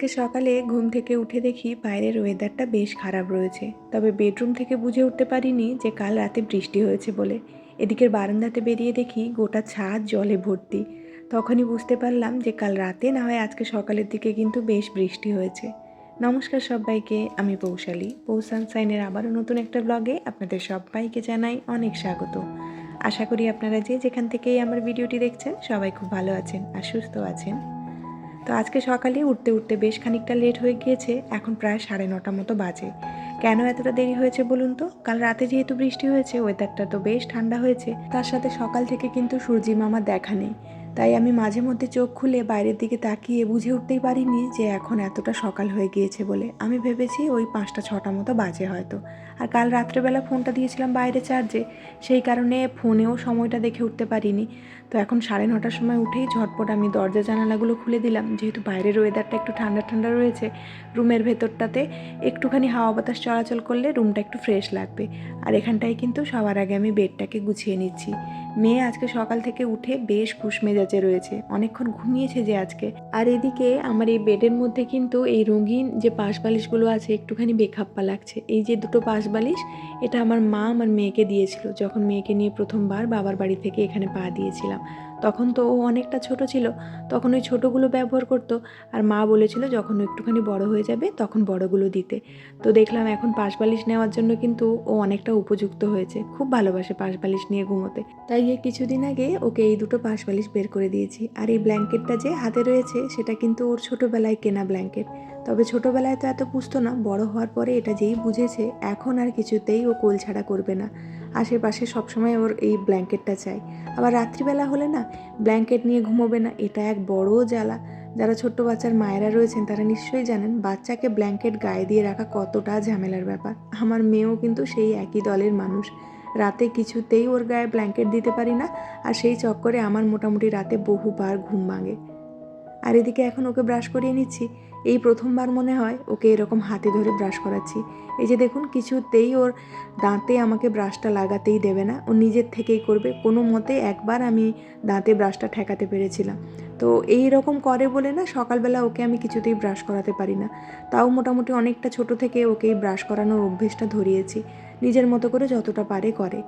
আজকে সকালে ঘুম থেকে উঠে দেখি বাইরের ওয়েদারটা বেশ খারাপ রয়েছে। তবে বেডরুম থেকে বুঝে উঠতে পারিনি যে কাল রাতে বৃষ্টি হয়েছে বলে। এদিকের বারান্দাতে বেরিয়ে দেখি গোটা ছাদ জলে ভর্তি। তখনই বুঝতে পারলাম যে কাল রাতে না হয় আজকে সকালের দিকে কিন্তু বেশ বৃষ্টি হয়েছে। নমস্কার সবাইকে, আমি পৌশালী পৌ সানসাইনের আবারও নতুন একটা ব্লগে আপনাদের সবাইকে জানাই অনেক স্বাগত। আশা করি আপনারা যে যেখান থেকেই আমার ভিডিওটি দেখছেন সবাই খুব ভালো আছেন আর সুস্থ আছেন। তো আজকে সকালে উঠতে উঠতে বেশ খানিকটা লেট হয়ে গিয়েছে, এখন প্রায় সাড়ে নটা মতো বাজে। কেন এতটা দেরি হয়েছে বলুন তো? কাল রাতে যেহেতু বৃষ্টি হয়েছে ওয়েদারটা তো বেশ ঠান্ডা হয়েছে। তার সাথে সকাল থেকে কিন্তু সূর্যি মামা দেখা নেই। তাই আমি মাঝে মধ্যে চোখ খুলে বাইরের দিকে তাকিয়ে বুঝে উঠতেই পারিনি যে এখন এতটা সকাল হয়ে গিয়েছে বলে। আমি ভেবেছি ওই পাঁচটা, ছটা মতো বাজে হয়তো। আর কাল রাত্রেবেলা ফোনটা দিয়েছিলাম বাইরে চার্জে সেই কারণে ফোনেও সময়টা দেখে উঠতে পারিনি। তো এখন সাড়ে নটার সময় উঠেই ঝটপট আমি দরজা জানালাগুলো খুলে দিলাম। যেহেতু বাইরের ওয়েদারটা একটু ঠান্ডা ঠান্ডা রয়েছে, রুমের ভেতরটাতে একটুখানি হাওয়া বাতাস চলাচল করলে রুমটা একটু ফ্রেশ লাগবে। আর এখানটায় কিন্তু সবার আগে আমি বেডটাকে গুছিয়ে নিচ্ছি। মেয়ে আজকে সকাল থেকে উঠে বেশ খুশ মেজাজে রয়েছে। অনেকক্ষণ ঘুমিয়েছে যে আজকে। আর এদিকে আমার এই বেডের মধ্যে কিন্তু এই রঙিন যে পাশ বালিশগুলো আছে, একটুখানি বেখাপ্পা লাগছে। এই যে দুটো পাশ বালিশ এটা আমার মা আমার মেয়েকে দিয়েছিল। যখন মেয়েকে নিয়ে প্রথমবার বাবার বাড়ি থেকে এখানে পা দিয়েছিলাম। তখন তো ও অনেকটা ছোট ছিল। তখন ওই ছোটোগুলো ব্যবহার করতো। আর মা বলেছিল, যখন একটুখানি বড় হয়ে যাবে, তখন বড়গুলো দিতে। তো দেখলাম এখন পাশ বালিশ নেওয়ার জন্য কিন্তু ও অনেকটা উপযুক্ত হয়েছে। খুব ভালোবাসে পাশ বালিশ নিয়ে ঘুমোতে। তাই কিছুদিন আগে ওকে এই দুটো পাশ বালিশ বের করে দিয়েছি। আর এই ব্ল্যাঙ্কেটটা যে হাতে রয়েছে, সেটা কিন্তু ওর ছোটোবেলায় কেনা ব্ল্যাঙ্কেট। তবে ছোটোবেলায় তো এত পুষতো না, বড় হওয়ার পরে এটা যেই বুঝেছে, এখন আর কিছুতেই ও কোল ছাড়া করবে না। আশেপাশে সবসময় ওর এই ব্ল্যাঙ্কেটটা চাই। আবার রাত্রিবেলা হলে না, ব্ল্যাঙ্কেট নিয়ে ঘুমোবে না, এটা এক বড় জ্বালা। যারা ছোট্ট বাচ্চার মায়েরা রয়েছেন, তারা নিশ্চয়ই জানেন, বাচ্চাকে ব্ল্যাঙ্কেট গায়ে দিয়ে রাখা কতটা ঝামেলার ব্যাপার। আমার মেয়েও কিন্তু সেই একই দলের মানুষ। রাতে কিছুতেই ওর গায়ে ব্ল্যাঙ্কেট দিতে পারি না, আর সেই চক্করে আমার মোটামুটি রাতে বহুবার ঘুম ভাঙে। আর এদিকে এখন ওকে ব্রাশ করিয়ে নিচ্ছি। এই প্রথমবার মনে হয় ওকে এরকম হাতে ধরে ব্রাশ করাচ্ছি। এই যে দেখুন, কিছুতেই ওর দাঁতে আমাকে ব্রাশটা লাগাতেই দেবে না। ও নিজের থেকেই করবে। কোনো মতে একবার আমি দাঁতে ব্রাশটা ঠেকাতে পেরেছিলাম। তো এই রকম করে বলে না সকালবেলা ওকে আমি কিছুতেই ব্রাশ করাতে পারি না। তাও মোটামুটি অনেকটা ছোট থেকে ওকে এই ব্রাশ করানোর অভ্যেসটা ধরিয়েছি। নিজের মতো করে যতটা পারে করে।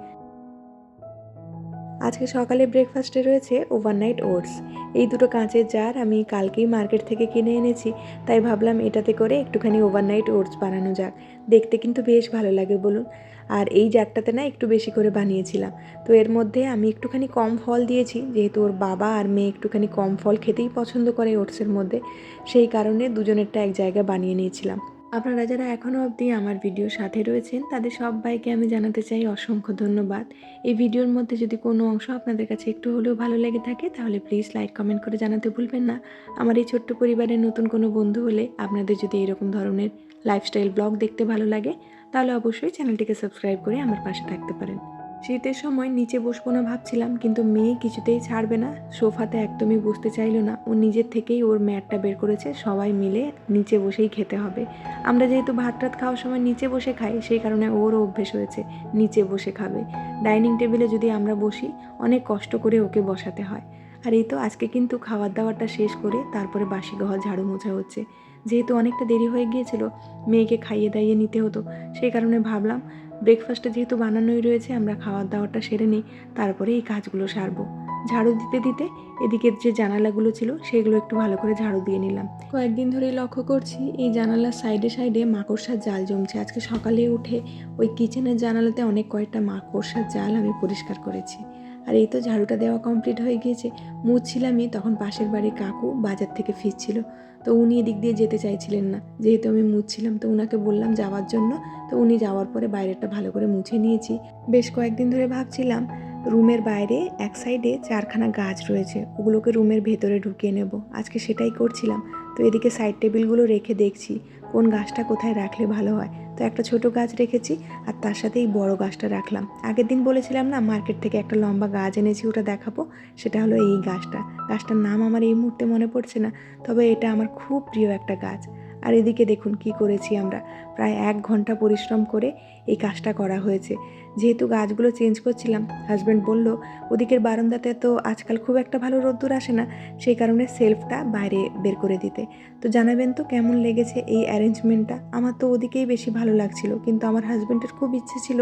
আজকে সকালে ব্রেকফাস্টে রয়েছে ওভারনাইট ওটস এই দুটো কাঁচের জার আমি কালকেই মার্কেট থেকে কিনে এনেছি, তাই ভাবলাম এটাতে করে একটুখানি ওভারনাইট ওটস বানানো যাক। দেখতে কিন্তু বেশ ভালো লাগে বলুন। আর এই জারটাতে না একটু বেশি করে বানিয়েছিলাম। তো এর মধ্যে আমি একটুখানি কম ফল দিয়েছি, যেহেতু ওর বাবা আর মেয়ে একটুখানি কম ফল খেতেই পছন্দ করে ওটসের মধ্যে। সেই কারণে দুজনেরটা এক জায়গায় বানিয়ে নিয়েছিলাম। আপনারা যারা এখনও অবধি আমার ভিডিওর সাথে রয়েছেন, তাদের সবাইকে আমি জানাতে চাই অসংখ্য ধন্যবাদ। এই ভিডিওর মধ্যে যদি কোনো অংশ আপনাদের কাছে একটু হলেও ভালো লেগে থাকে, তাহলে প্লিজ লাইক কমেন্ট করে জানাতে ভুলবেন না। আমার এই ছোট্ট পরিবারের নতুন কোনো বন্ধু হলে আপনাদের যদি এরকম ধরনের লাইফস্টাইল ব্লগ দেখতে ভালো লাগে, তাহলে অবশ্যই চ্যানেলটিকে সাবস্ক্রাইব করে আমার পাশে থাকতে পারেন। শীতের সময় নিচে বসবো না ভাবছিলাম, কিন্তু মেয়ে কিছুতেই ছাড়বে না। সোফাতে একদমই বসতে চাইলো না। ও নিজের থেকেই ওর ম্যাটটা বের করেছে। সবাই মিলে নিচে বসেই খেতে হবে। আমরা যেহেতু ভাত টাত খাওয়ার সময় নিচে বসে খাই, সেই কারণে ওরও অভ্যেস হয়েছে নিচে বসে খাবে। ডাইনিং টেবিলে যদি আমরা বসি, অনেক কষ্ট করে ওকে বসাতে হয়। আর এই তো আজকে কিন্তু খাবার দাবারটা শেষ করে তারপরে বাসি ঘর ঝাড়ু মোছা হচ্ছে। যেহেতু অনেকটা দেরি হয়ে গিয়েছিল, মেয়েকে খাইয়ে দাইয়ে নিতে হতো, সেই কারণে ভাবলাম ব্রেকফাস্টে যেহেতু বানানোই রয়েছে, আমরা খাওয়ার দাওয়াটা সেরে নিই, তারপরে এই কাজগুলো সারবো। ঝাড়ু দিতে দিতে এদিকের যে জানালাগুলো ছিল, সেগুলো একটু ভালো করে ঝাড়ু দিয়ে নিলাম। কয়েকদিন ধরে লক্ষ্য করছি, এই জানালার সাইডে সাইডে মাকড়সার জাল জমছে। আজকে সকালে উঠে ওই কিচেনের জানালাতে অনেক কয়েকটা মাকড়সার জাল আমি পরিষ্কার করেছি। আর এই তো ঝাড়ুটা দেওয়া কমপ্লিট হয়ে গিয়েছে। মুছছিলামই, তখন পাশের বাড়ির কাকু বাজার থেকে ফিরছিল। তো উনি এদিক দিয়ে যেতে চাইছিলেন না। যেহেতু আমি মুছছিলাম, তো উনাকে বললাম যাওয়ার জন্য। তো উনি যাওয়ার পরে বাইরেটা ভালো করে মুছে নিয়েছি। বেশ কয়েকদিন ধরে ভাবছিলাম, রুমের বাইরে এক সাইডে চারখানা গাছ রয়েছে, ওগুলোকে রুমের ভেতরে ঢুকিয়ে নেব। আজকে সেটাই করছিলাম। তো এদিকে সাইড টেবিলগুলো রেখে দেখছি, কোন গাছটা কোথায় রাখলে ভালো হয়। তো একটা ছোট গাছ রেখেছি, আর তার সাথে এই বড় গাছটা রাখলাম। আগের দিন বলেছিলাম না, মার্কেট থেকে একটা লম্বা গাছ এনেছি, ওটা দেখাবো। সেটা হলো এই গাছটা। গাছটার নাম আমার এই মুহূর্তে মনে পড়ছে না, তবে এটা আমার খুব প্রিয় একটা গাছ। আর এদিকে দেখুন কি করেছি আমরা। প্রায় এক ঘণ্টা পরিশ্রম করে এই কাজটা করা হয়েছে। যেহেতু গাছগুলো চেঞ্জ করছিলাম হাজব্যান্ড বলল, ওদিকের বারান্দাতে তো আজকাল খুব একটা ভালো রোদ্দুর আসে না, সেই কারণে সেলফটা বাইরে বের করে দিতে। তো জানাবেন তো কেমন লেগেছে এই অ্যারেঞ্জমেন্টটা আমার তো ওদিকেই বেশি ভালো লাগছিল, কিন্তু আমার হাজব্যান্ডের খুব ইচ্ছে ছিল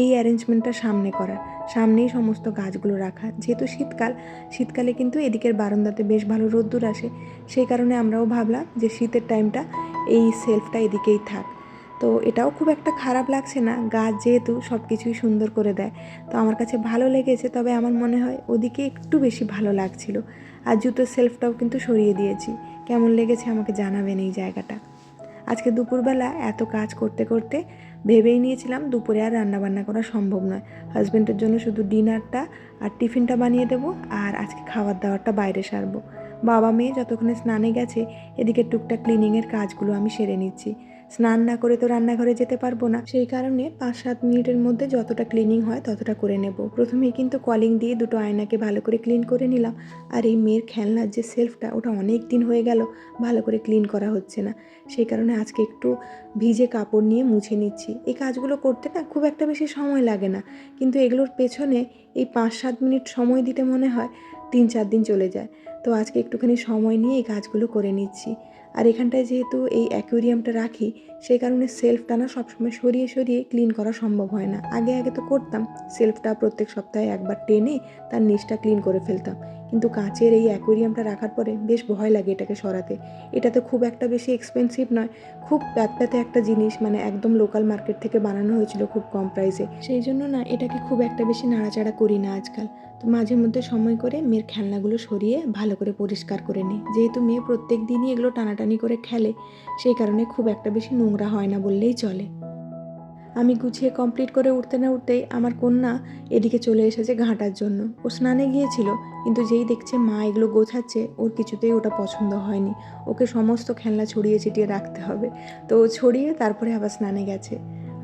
এই অ্যারেঞ্জমেন্টটা সামনে করার। সামনেই সমস্ত গাছগুলো রাখা। যেহেতু শীতকাল, শীতকালে কিন্তু এদিকের বারান্দাতে বেশ ভালো রোদ্দুর আসে। সেই কারণে আমরাও ভাবলাম যে শীতের টাইমটা এই সেলফটা এদিকেই থাক। তো এটাও খুব একটা খারাপ লাগছে না। গাছ যেহেতু সব কিছুই সুন্দর করে দেয়। তো আমার কাছে ভালো লেগেছে, তবে আমার মনে হয় ওদিকে একটু বেশি ভালো লাগছিল। আর জুতোর সেলফটাও কিন্তু সরিয়ে দিয়েছি। কেমন লেগেছে আমাকে জানাবেন এই জায়গাটা। আজকে দুপুরবেলা এত কাজ করতে করতে ভেবেই নিয়েছিলাম দুপুরে আর রান্নাবান্না করা সম্ভব নয়। হাজব্যান্ডের জন্য শুধু ডিনারটা আর টিফিনটা বানিয়ে দেবো আর আজকে খাবার দাবারটা বাইরে সারবো। বাবা মেয়ে যতক্ষণে স্নানে গেছে, এদিকে টুকটাক ক্লিনিংয়ের কাজগুলো আমি সেরে নিচ্ছি। স্নান না করে তো রান্নাঘরে যেতে পারব না। সেই কারণে পাঁচ সাত মিনিটের মধ্যে যতটা ক্লিনিং হয় ততটা করে নেব। প্রথমেই কিন্তু কলিং দিয়ে দুটো আয়নাকে ভালো করে ক্লিন করে নিলাম। আর এই মেয়ের খেলনার যে সেলফটা ওটা অনেক দিন হয়ে গেল, ভালো করে ক্লিন করা হচ্ছে না। সেই কারণে আজকে একটু ভিজে কাপড় নিয়ে মুছে নিচ্ছি। এই কাজগুলো করতে না খুব একটা বেশি সময় লাগে না। কিন্তু এগুলোর পেছনে এই পাঁচ সাত মিনিট সময় দিতে মনে হয় তিন চার দিন চলে যায়। তো আজকে একটুখানি সময় নিয়ে এই কাজগুলো করে নিচ্ছি। আর এখানটায় যেহেতু এই অ্যাকোরিয়ামটা রাখি, সেই কারণে সেলফটা না সবসময় সরিয়ে সরিয়ে ক্লিন করা সম্ভব হয় না। আগে আগে তো করতাম, সেলফটা প্রত্যেক সপ্তাহে একবার টেনে তার নিচটা ক্লিন করে ফেলতাম। কিন্তু কাঁচের এই অ্যাকোরিয়ামটা রাখার পরে বেশ ভয় লাগে এটাকে সরাতে। এটাতে খুব একটা বেশি এক্সপেন্সিভ নয়, খুব প্যাতপ্যাতে একটা জিনিস মানে একদম লোকাল মার্কেট থেকে বানানো হয়েছিল খুব কম প্রাইসে সেই জন্য না এটাকে খুব একটা বেশি নাড়াচাড়া করি না আজকাল। তো মাঝে মধ্যে সময় করে মেয়ের খেলনাগুলো সরিয়ে ভালো করে পরিষ্কার করে নিই। যেহেতু মেয়ে প্রত্যেক দিনই এগুলো টানাটানি করে খেলে, সেই কারণে খুব একটা বেশি নোংরা হয় না বললেই চলে। আমি গুছিয়ে কমপ্লিট করে উঠতে না উঠতেই আমার কন্যা এদিকে চলে এসেছে ঘাঁটার জন্য। ও স্নানে গিয়েছিল, কিন্তু যেই দেখছে মা এগুলো গোছাচ্ছে, ওর কিছুতেই ওটা পছন্দ হয়নি। ওকে সমস্ত খেলনা ছড়িয়ে ছিটিয়ে রাখতে হবে। তো ও ছড়িয়ে তারপরে আবার স্নানে গেছে।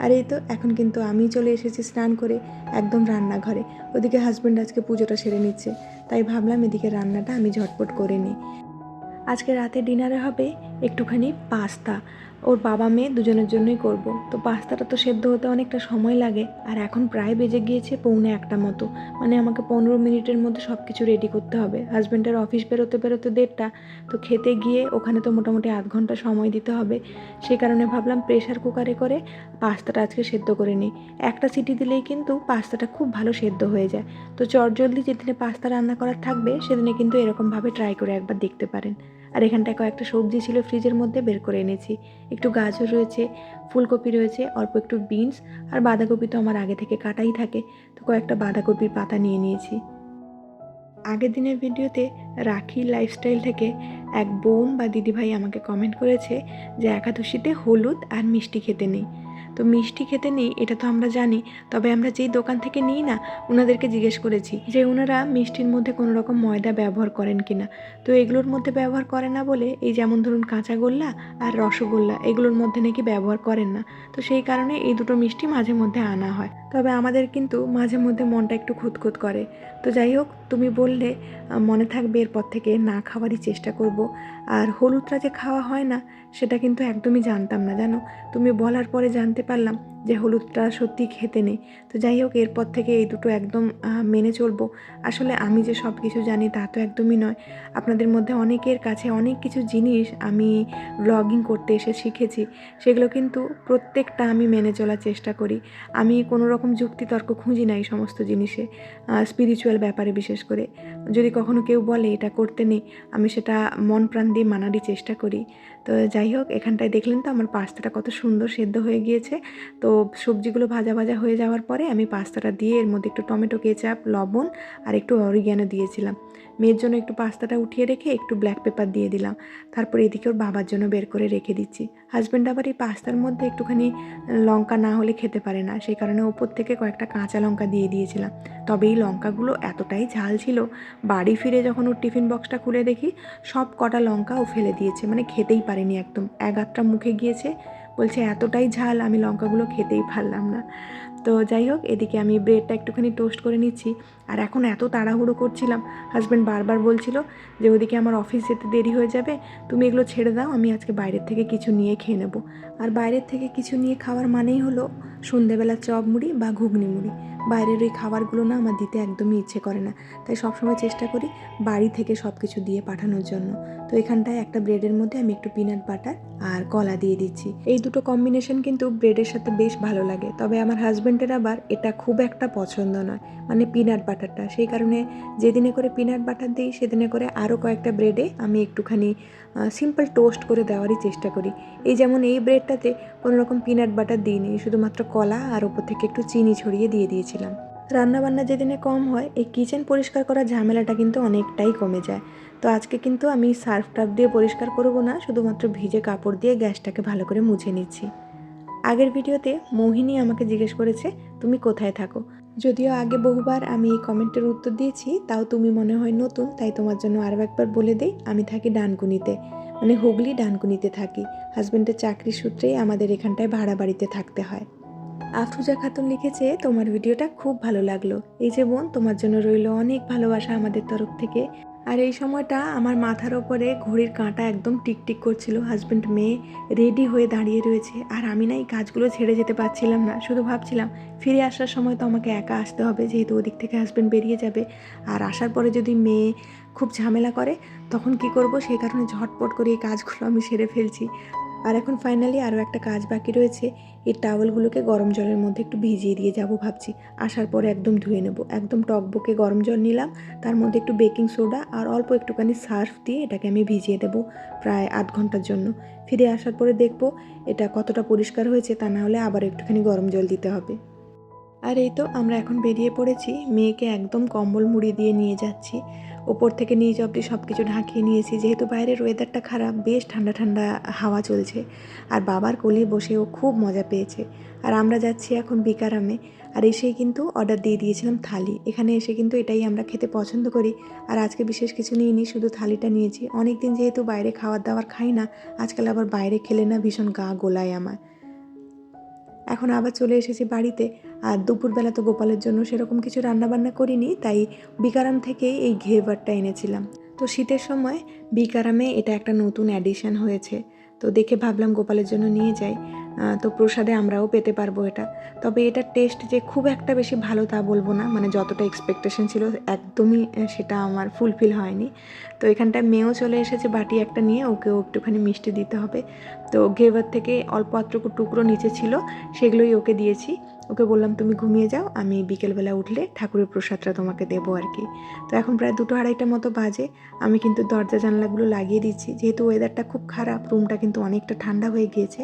আর এই তো এখন কিন্তু আমি চলে এসেছি স্নান করে একদম রান্নাঘরে। ওদিকে হাজব্যান্ড আজকে পুজোটা সেরে নিচ্ছে। তাই ভাবলাম এদিকে রান্নাটা আমি ঝটপট করে নিই। আজকে রাতে ডিনারে হবে একটুখানি পাস্তা। ওর বাবা মেয়ে দুজনের জন্যই করব। তো পাস্তাটা তো সেদ্ধ হতে অনেকটা সময় লাগে। আর এখন প্রায় বেজে গিয়েছে পৌনে একটা মতো। মানে আমাকে পনেরো মিনিটের মধ্যে সব কিছু রেডি করতে হবে। হাজব্যান্ডের অফিস বেরোতে বেরোতে দেড়টা। তো খেতে গিয়ে ওখানে তো মোটামুটি আধ ঘণ্টা সময় দিতে হবে। সেই কারণে ভাবলাম প্রেশার কুকারে করে পাস্তাটা আজকে সেদ্ধ করে নিই। একটা সিটি দিলেই কিন্তু পাস্তাটা খুব ভালো সেদ্ধ হয়ে যায়। তো চটজলদি যেদিনে পাস্তা রান্না করার থাকবে, সেদিনে কিন্তু এরকমভাবে ট্রাই করে একবার দেখতে পারেন। আর এখানটায় কয়েকটা সবজি ছিল, ফ্রিজের মধ্যে বের করে এনেছি। একটু গাজর রয়েছে, ফুলকপি রয়েছে, অল্প একটু বিনস আর বাঁধাকপি তো আমার আগে থেকে কাটাই থাকে, তো কয়েকটা বাঁধাকপির পাতা নিয়ে নিয়েছি। আগের দিনের ভিডিওতে রাখি লাইফস্টাইল থেকে এক বোন বা দিদিভাই আমাকে কমেন্ট করেছে যে একাদশীতে হলুদ আর মিষ্টি খেতে নেই। তো মিষ্টি খেতে নেই, এটা তো আমরা জানি। তবে আমরা যেই দোকান থেকে নিই না ওনাদেরকে জিজ্ঞেস করেছি যে ওনারা মিষ্টির মধ্যে কোনো রকম ময়দা ব্যবহার করেন কি না তো এগুলোর মধ্যে ব্যবহার করে না বলে, এই যেমন ধরুন কাঁচাগোল্লা আর রসগোল্লা, এগুলোর মধ্যে নাকি ব্যবহার করেন না। তো সেই কারণে এই দুটো মিষ্টি মাঝে মধ্যে আনা হয়। তবে আমাদের কিন্তু মাঝে মধ্যে মনটা একটু খুঁতখুত করে। তো যাই হোক, তুমি বললে মনে থাকবে এরপর থেকে না খাওয়ারই চেষ্টা করব। আর হলুদটা যে খাওয়া হয় না সেটা কিন্তু একদমই জানতাম না জানো? তুমি বলার পরে জানতে পারলাম যে হলুদটা সত্যি খেতে নেই। তো যাই হোক, এরপর থেকে এই দুটো একদম মেনে চলবো। আসলে আমি যে সব কিছু জানি তা তো একদমই নয়। আপনাদের মধ্যে অনেকের কাছে অনেক কিছু জিনিস আমি ব্লগিং করতে এসে শিখেছি। সেগুলো কিন্তু প্রত্যেকটা আমি মেনে চলার চেষ্টা করি। আমি কোনো রকম যুক্তিতর্ক খুঁজি না এই সমস্ত জিনিসে স্পিরিচুয়াল ব্যাপারে বিশেষ করে। যদি কখনো কেউ বলে, এটা করতে নেই, আমি সেটা মন প্রাণ দিয়ে মানারই চেষ্টা করি। তো যাই হোক, এখানটায় দেখলেন তো আমার পাস্তাটা কত সুন্দর সেদ্ধ হয়ে গিয়েছে। তো সবজিগুলো ভাজা ভাজা হয়ে যাওয়ার পরে আমি পাস্তাটা দিয়ে এর মধ্যে একটু টমেটো, কেচাপ, লবণ আর একটু অরিগ্যানো দিয়েছিলাম। মেয়ের জন্য একটু পাস্তাটা উঠিয়ে রেখে একটু ব্ল্যাক পেপার দিয়ে দিলাম। তারপর এদিকে ওর বাবার জন্য বের করে রেখে দিচ্ছি। হাজব্যান্ড আবার এই পাস্তার মধ্যে একটুখানি লঙ্কা না হলে খেতে পারে না। সেই কারণে ওপর থেকে কয়েকটা কাঁচা লঙ্কা দিয়ে দিয়েছিলাম। তবে এই লঙ্কাগুলো এতটাই ঝাল ছিল, বাড়ি ফিরে যখন ওর টিফিন বক্সটা খুলে দেখি, সব কটা লঙ্কা ও ফেলে দিয়েছে। মানে খেতেই পারেনি একদম। এক আধটা মুখে গিয়েছে বলছে, এতটাই ঝাল, আমি লঙ্কাগুলো খেতেই পারলাম না। তো যাই হোক, এদিকে আমি ব্রেডটা একটুখানি টোস্ট করে নিচ্ছি। আর এখন এত তাড়াহুড়ো করছিলাম, হাজব্যান্ড বারবার বলছিল যে, ওদিকে আমার অফিস যেতে দেরি হয়ে যাবে, তুমি এগুলো ছেড়ে দাও, আমি আজকে বাইরের থেকে কিছু নিয়ে খেয়ে নেব। আর বাইরের থেকে কিছু নিয়ে খাওয়ার মানেই হলো সন্ধেবেলা চপ মুড়ি বা ঘুগনি মুড়ি। বাইরের ওই খাবারগুলো না আমার দিতে একদমই ইচ্ছে করে না। তাই সবসময় চেষ্টা করি বাড়ি থেকে সব কিছু দিয়ে পাঠানোর জন্য। তো এখানটায় একটা ব্রেডের মধ্যে আমি একটু পিনাট বাটার আর কলা দিয়ে দিচ্ছি। এই দুটো কম্বিনেশন কিন্তু ব্রেডের সাথে বেশ ভালো লাগে। তবে আমার হাজব্যান্ডের আবার এটা খুব একটা পছন্দ নয় মানে পিনাট বাটারটা সেই কারণে যেদিনে করে পিনাট বাটার দিই, সেদিনে করে আরও কয়েকটা ব্রেডে আমি একটুখানি সিম্পল টোস্ট করে দেওয়ারই চেষ্টা করি। এই যেমন এই ব্রেডটাতে কোনো রকম পিনাট বাটার দিইনি, শুধুমাত্র কলা আর ওপর থেকে একটু চিনি ছড়িয়ে দিয়ে দিয়েছিলাম রান্নাবান্না যেদিনে কম হয়, এই কিচেন পরিষ্কার করার ঝামেলাটা কিন্তু অনেকটাই কমে যায়। তো আজকে কিন্তু আমি সার্ফ টাপ দিয়ে পরিষ্কার করব না, শুধুমাত্র ভিজে কাপড় দিয়ে গ্যাসটাকে ভালো করে মুছে নিচ্ছি। আগের ভিডিওতে মোহিনী আমাকে জিজ্ঞেস করেছে, তুমি কোথায় থাকো? যদিও আগে বহুবার আমি এই কমেন্টের উত্তর দিয়েছি, তাও তুমি মনে হয় নতুন, তাই তোমার জন্য আরও একবার বলে দিই, আমি থাকি ডানকুনিতে। মানে হুগলি ডানকুনিতে থাকি। হাজব্যান্ডের চাকরি সূত্রেই আমাদের এখানটায় ভাড়া বাড়িতে থাকতে হয়। আফরুজা খাতুন লিখেছে, তোমার ভিডিওটা খুব ভালো লাগল। এই যে বোন, তোমার জন্য রইল অনেক ভালোবাসা আমাদের তরফ থেকে। আর এই সময়টা আমার মাথার ওপরে ঘড়ির কাঁটা একদম টিকটিক করছিল। হাজব্যান্ড মেয়ে রেডি হয়ে দাঁড়িয়ে রয়েছে। আর আমি না এই কাজগুলো ছেড়ে যেতে পারছিলাম না। শুধু ভাবছিলাম, ফিরে আসার সময় তো আমাকে একা আসতে হবে, যেহেতু ওদিক থেকে হাজব্যান্ড বেরিয়ে যাবে। আর আসার পরে যদি মেয়ে খুব ঝামেলা করে, তখন কি করব? সেই কারণে ঝটপট করে এই কাজগুলো আমি সেরে ফেলছি। আর এখন ফাইনালি আরও একটা কাজ বাকি রয়েছে। এই টাওয়েলগুলোকে গরম জলের মধ্যে একটু ভিজিয়ে দিয়ে যাব ভাবছি। আসার পরে একদম ধুয়ে নেব। একদম টক টকবকে গরম জল নিলাম, তার মধ্যে একটু বেকিং সোডা আর অল্প একটুখানি সার্ফ দিয়ে এটাকে আমি ভিজিয়ে দেব প্রায় আধ ঘণ্টার জন্য। ফিরে আসার পরে দেখব এটা কতটা পরিষ্কার হয়েছে, তা না হলে আবার একটুখানি গরম জল দিতে হবে। আর এই তো আমরা এখন বেরিয়ে পড়েছি, মেয়েকে একদম কম্বল মুড়ি দিয়ে নিয়ে যাচ্ছি। ওপর থেকে নিচ অবধি সব কিছু ঢাকিয়ে নিয়েছি। যেহেতু বাইরের ওয়েদারটা খারাপ, বেশ ঠান্ডা ঠান্ডা হাওয়া চলছে। আর বাবার কোলে বসে ও খুব মজা পেয়েছে। আর আমরা যাচ্ছি এখন বিকারামে। আর এসেই কিন্তু অর্ডার দিয়ে দিয়েছিলাম থালি। এখানে এসে কিন্তু এটাই আমরা খেতে পছন্দ করি। আর আজকে বিশেষ কিছু নিয়ে নিইনি, শুধু থালিটা নিয়েছি। অনেক দিন যেহেতু বাইরে খাওয়ার দাওয়ার খাই না, আজকাল আবার বাইরে খেলে না ভীষণ গা গোলায় আমার এখন আবার চলে এসেছি বাড়িতে। আর দুপুরবেলা তো গোপালের জন্য সেরকম কিছু রান্নাবান্না করিনি, তাই বিকারাম থেকেই এই ঘেভারটা এনেছিলাম। তো শীতের সময় বিকারামে এটা একটা নতুন অ্যাডিশন হয়েছে। তো দেখে ভাবলাম গোপালের জন্য নিয়ে যাই। তো প্রসাদে আমরাও পেতে পারব এটা। তবে এটার টেস্ট যে খুব একটা বেশি ভালো তা বলব না মানে যতটা এক্সপেকটেশন ছিল একদমই সেটা আমার ফুলফিল হয়নি। তো এখানটায় মেয়েও চলে এসেছে, বাটি একটা নিয়ে, ওকেও একটুখানি মিষ্টি দিতে হবে। তো ঘেবার থেকে অল্প আত্রকু টুকরো নিচে ছিল, সেগুলোই ওকে দিয়েছি। ওকে বললাম, তুমি ঘুমিয়ে যাও, আমি বিকেলবেলা উঠলে ঠাকুরের প্রসাদটা তোমাকে দেবো আর কি। তো এখন প্রায় দুটো আড়াইটা মতো বাজে, আমি কিন্তু দরজা জানলাগুলো লাগিয়ে দিচ্ছি। যেহেতু ওয়েদারটা খুব খারাপ রুমটা কিন্তু অনেকটা ঠান্ডা হয়ে গিয়েছে।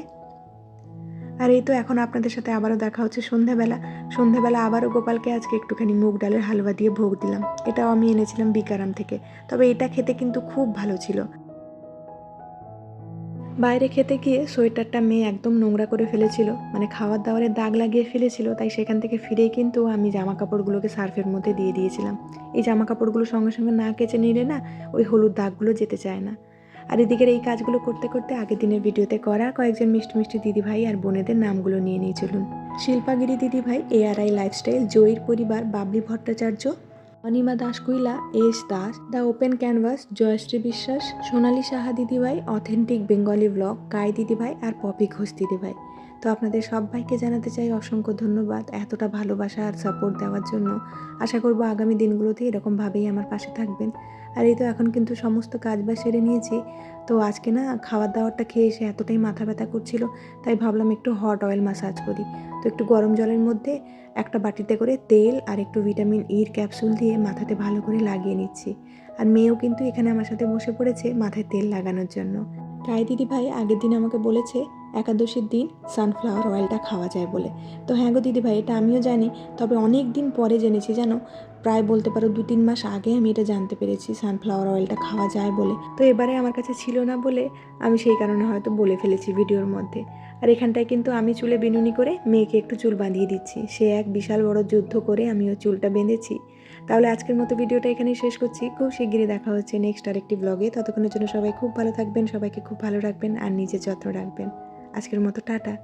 আর এই তো এখন আপনাদের সাথে আবারও দেখা হচ্ছে সন্ধ্যাবেলা সন্ধ্যাবেলা আবারও গোপালকে আজকে একটুখানি মুগ ডালের হালুয়া দিয়ে ভোগ দিলাম। এটাও আমি এনেছিলাম বিকারাম থেকে। তবে এটা খেতে কিন্তু খুব ভালো ছিল। বাইরে খেতে গিয়ে সোয়েটারটা মেয়ে একদম নোংরা করে ফেলেছিল। মানে খাবার দাবারের দাগ লাগিয়ে ফেলেছিল, তাই সেখান থেকে ফিরেই কিন্তু আমি জামা কাপড়গুলোকে সার্ফের মধ্যে দিয়ে দিয়েছিলাম। এই জামা কাপড়গুলো সঙ্গে সঙ্গে না কেচে নিলে না ওই হলুদ দাগগুলো যেতে চায় না। আর এদিকের এই কাজগুলো করতে করতে আগের দিনের ভিডিওতে করা কয়েকজন মিষ্টি মিষ্টি দিদিভাই আর বোনেদের নামগুলো নিয়ে নিয়ে চলুন। শিল্পাগিরি দিদিভাই, এআরআই লাইফস্টাইল, জয়ীর পরিবার, Babli Bhattacharya, Anima দাসকুইলা S Das, the open canvas, Jayashree Biswas, Sonali Saha দিদিভাই, অথেন্টিক বেঙ্গলি ব্লগ, কাই দিদিভাই আর পপি ঘোষ দিদিভাই। তো আপনাদের সবাইকে জানাতে চাই অসংখ্য ধন্যবাদ এতটা ভালোবাসা আর সাপোর্ট দেওয়ার জন্য। আশা করব আগামী দিনগুলোতে এরকমভাবেই আমার পাশে থাকবেন। আর এই তো এখন কিন্তু সমস্ত কাজ বাজ সেরে নিয়েছি। তো আজকে না খাবার দাবারটা খেয়ে এসে এতটাই মাথা ব্যথা করছিল, তাই ভাবলাম একটু হট অয়েল মাসাজ করি। তো একটু গরম জলের মধ্যে একটা বাটিতে করে তেল আর একটু ভিটামিন ইর ক্যাপসুল দিয়ে মাথাতে ভালো করে লাগিয়ে নিচ্ছি। আর মেয়েও কিন্তু এখানে আমার সাথে বসে পড়েছে মাথায় তেল লাগানোর জন্য। রায় দিদি ভাই, আগের দিন আমাকে বলেছে, একাদশীর দিন সানফ্লাওয়ার অয়েলটা খাওয়া যায় বলে। তো হ্যাঁ গো দিদি ভাই, এটা আমিও জানি, তবে অনেক দিন পরে জেনেছি জানো, প্রায় বলতে পারো দু তিন মাস আগে আমি এটা জানতে পেরেছি সানফ্লাওয়ার অয়েলটা খাওয়া যায় বলে। তো এবারে আমার কাছে ছিল না বলে আমি সেই কারণে হয়তো বলে ফেলেছি ভিডিওর মধ্যে। আর এখানটায় কিন্তু আমি চুলে বিনুনি করে মেয়েকে একটু চুল বাঁধিয়ে দিচ্ছি। সে এক বিশাল বড় যুদ্ধ করে আমি আমিও চুলটা বেঁধেছি। তাহলে আজকের মতো ভিডিওটা এখানেই শেষ করছি। খুব শিগগিরই দেখা হচ্ছে নেক্সট আরেকটি ব্লগে ততক্ষণের জন্য সবাই খুব ভালো থাকবেন, সবাইকে খুব ভালো রাখবেন আর নিজের যত্ন রাখবেন। আজকের মতো টাটা।